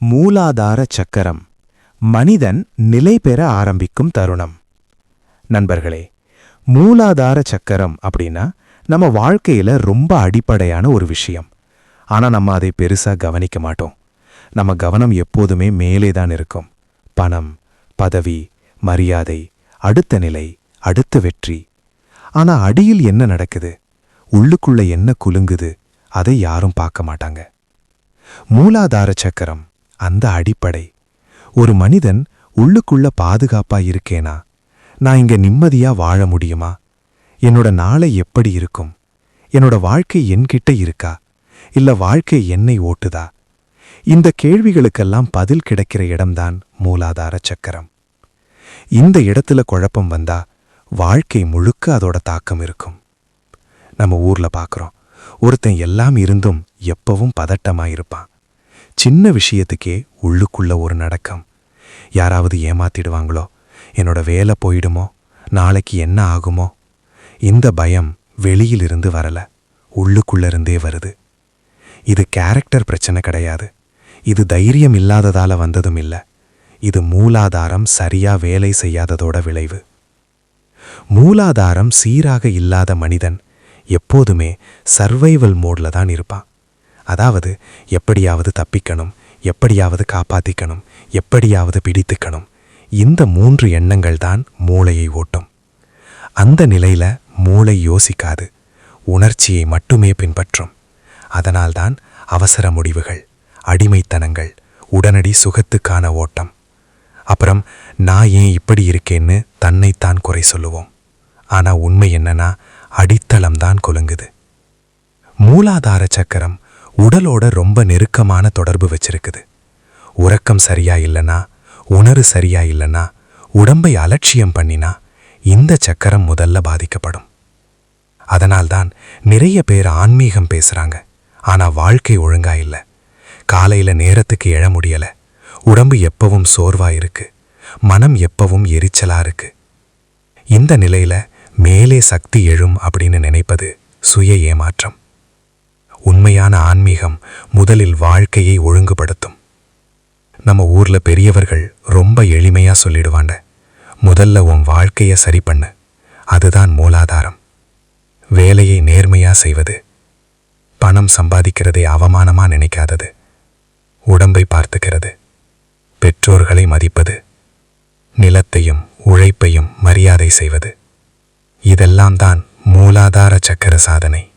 மூலாதார சக்கரம். மனிதன் நிலை பெற ஆரம்பிக்கும் தருணம். நண்பர்களே மூலாதார சக்கரம் அப்படின்னா நம்ம வாழ்க்கையில ரொம்ப அடிப்படையான ஒரு விஷயம். ஆனா நம்ம அதை பெருசா கவனிக்க மாட்டோம். நம்ம கவனம் எப்போதுமே மேலே தான் இருக்கும். பணம் பதவி மரியாதை அடுத்த நிலை அடுத்த வெற்றி. ஆனா அடியில் என்ன நடக்குது? உள்ளுக்குள்ள என்ன குலுங்குது? அதை யாரும் பார்க்க மாட்டாங்க. மூலாதார சக்கரம் அந்த அடிப்படை. ஒரு மனிதன் உள்ளுக்குள்ள பாதுகாப்பா இருக்கேனா? நான் இங்க நிம்மதியா வாழ முடியுமா? என்னோட நாளை எப்படி இருக்கும்? என்னோட வாழ்க்கை என்கிட்ட இருக்கா? இல்ல வாழ்க்கை என்னை ஓட்டுதா? இந்த கேள்விகளுக்கெல்லாம் பதில் கிடைக்கிற இடம்தான் மூலாதார சக்கரம். இந்த இடத்துல குழப்பம் வந்தா வாழ்க்கை முழுக்க அதோட தாக்கம் இருக்கும். நம்ம ஊர்ல பாக்குறோம். ஒருத்தன் எல்லாம் இருந்தும் எப்பவும் பதட்டமா இருப்பான். சின்ன விஷயத்துக்கே உள்ளுக்குள்ள ஒரு நடக்கம். யாராவது ஏமாத்திடுவாங்களோ? என்னோட வேலை போயிடுமோ? நாளைக்கு என்ன ஆகுமோ? இந்த பயம் வெளியிலிருந்து வரல. உள்ளுக்குள்ள இருந்தே வருது. இது கேரக்டர் பிரச்சனை கிடையாது. இது தைரியம் இல்லாததால வந்ததும் இல்ல. இது மூலாதாரம் சரியா வேலை செய்யாததோட விளைவு. மூலாதாரம் சீராக இல்லாத மனிதன் எப்போதுமே சர்வைவல் மோட்ல தான் இருப்பான். அதாவது எப்படியாவது தப்பிக்கணும் எப்படியாவது காப்பாத்திக்கணும் எப்படியாவது பிடித்துக்கணும். இந்த மூன்று எண்ணங்கள் தான் மூளையை ஓட்டும். அந்த நிலையில மூளை யோசிக்காது. உணர்ச்சியை மட்டுமே பின்பற்றும். அதனால்தான் அவசர முடிவுகள் அடிமைத்தனங்கள் உடனடி சுகத்துக்கான ஓட்டம். அப்புறம் நான் ஏன் இப்படி இருக்கேன்னு தன்னைத்தான் குறை சொல்லுவோம். ஆனா உண்மை என்னன்னா அடித்தளம்தான் கொலுங்குது. மூலாதார சக்கரம் உடலோட ரொம்ப நெருக்கமான தொடர்பு வச்சிருக்குது. உறக்கம் சரியா இல்லனா உணரு சரியா இல்லனா உடம்பை அலட்சியம் பண்ணினா இந்த சக்கரம் முதல்ல பாதிக்கப்படும். அதனால்தான் நிறைய பேர் ஆன்மீகம் பேசுறாங்க ஆனா வாழ்க்கை ஒழுங்கா இல்ல. காலையில நேரத்துக்கு எழ முடியல உடம்பு எப்பவும் சோர்வா இருக்கு மனம் எப்பவும் எரிச்சலா இருக்கு. இந்த நிலையில மேலே சக்தி எழும் அப்படின்னு நினைப்பது சுய ஏமாற்றம். உண்மையான ஆன்மீகம் முதலில் வாழ்க்கையை ஒழுங்குபடுத்தும். நம்ம ஊர்ல பெரியவர்கள் ரொம்ப எளிமையா சொல்லிடுவாண்ட முதல்ல உன் வாழ்க்கைய சரி பண்ணு. அதுதான் மூலாதாரம். வேலையை நேர்மையா செய்வது. பணம் சம்பாதிக்கிறதை அவமானமா நினைக்காதது. உடம்பை பார்த்துக்கிறது. பெற்றோர்களை மதிப்பது. நிலத்தையும் உழைப்பையும் மரியாதை செய்வது. இதெல்லாம் தான் மூலாதார சக்கர சாதனை.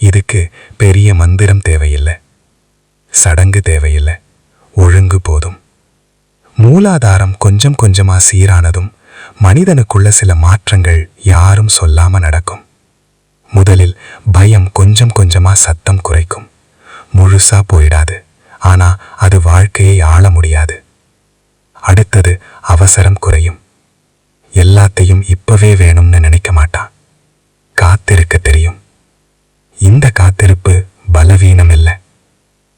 இதுக்கு பெரிய மந்திரம் தேவையில்லை. சடங்கு தேவையில்லை. ஒழுங்கு போதும். மூலாதாரம் கொஞ்சம் கொஞ்சமா சீரானதும் மனிதனுக்குள்ள சில மாற்றங்கள் யாரும் சொல்லாம நடக்கும். முதலில் பயம் கொஞ்சம் கொஞ்சமா சத்தம் குறைக்கும். முழுசா போயிடாது. ஆனா அது வாழ்க்கையை ஆள முடியாது. அடுத்தது அவசரம் குறையும். எல்லாத்தையும் இப்பவே வேணும்னு நினைக்க மாட்டான். காத்திருக்க தெரியும். இந்த காத்திருப்பு பலவீனம் இல்லை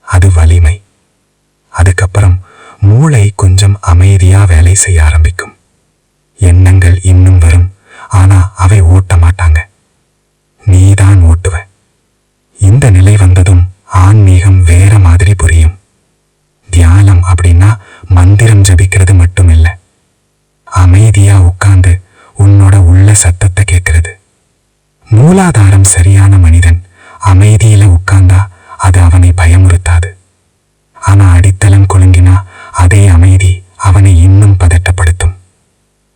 அது வலிமை. அதுக்கப்புறம் மூளை கொஞ்சம் அமைதியா வேலை செய்ய ஆரம்பிக்கும். எண்ணங்கள் இன்னும் வரும் ஆனா அவை ஓட்ட மாட்டாங்க. நீதான் ஓட்டுவ. இந்த நிலை வந்ததும் ஆன்மீகம் வேற மாதிரி புரியும். தியானம் அப்படின்னா மந்திரம் ஜபிக்கிறது மட்டும் இல்ல அமைதியா உட்கார்ந்து உன்னோட உள்ள சத்தத்தை கேட்கிறது. மூலாதாரம் சரியான மனிதன் அமைதியில உட்கார்ந்தா அது அவனை பயமுறுத்தாது. ஆனா அடித்தளம் குலுங்கினா அதே அமைதி அவனை இன்னும் பதட்டப்படுத்தும்.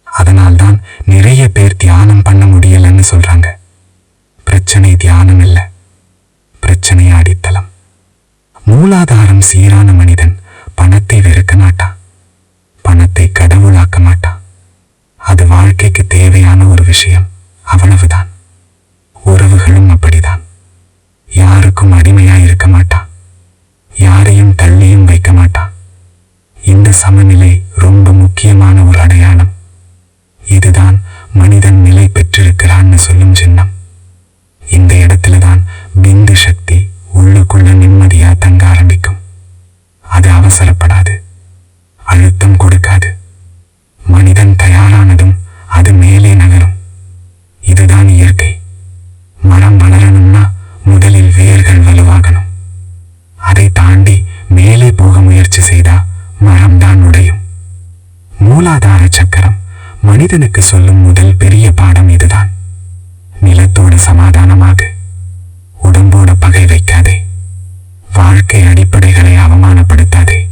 அதனால்தான் நிறைய பேர் தியானம் பண்ண முடியலன்னு சொல்றாங்க. பிரச்சனை தியானம் இல்ல. பிரச்சனை அடித்தளம். மூலாதாரம் சீரான மனிதன் பணத்தை வெறுக்க மாட்டான். பணத்தை கடவுளாக்க மாட்டான். அது வாழ்க்கைக்கு தேவையான ஒரு விஷயம். அவ்வளவுதான். சமநிலை ரொம்ப முக்கியமான ஒரு அடையாளம். இதுதான் மனிதன் நிலை பெற்றிருக்கிறான்னு சொல்லும் சின்னம். மனிதனுக்கு சொல்லும் முதல் பெரிய பாடம் இதுதான். நிலத்தோட சமாதானமாக. உடம்போட பகை வைக்காதே. வாழ்க்கை அடிப்படைகளை அவமானப்படுத்தாதே.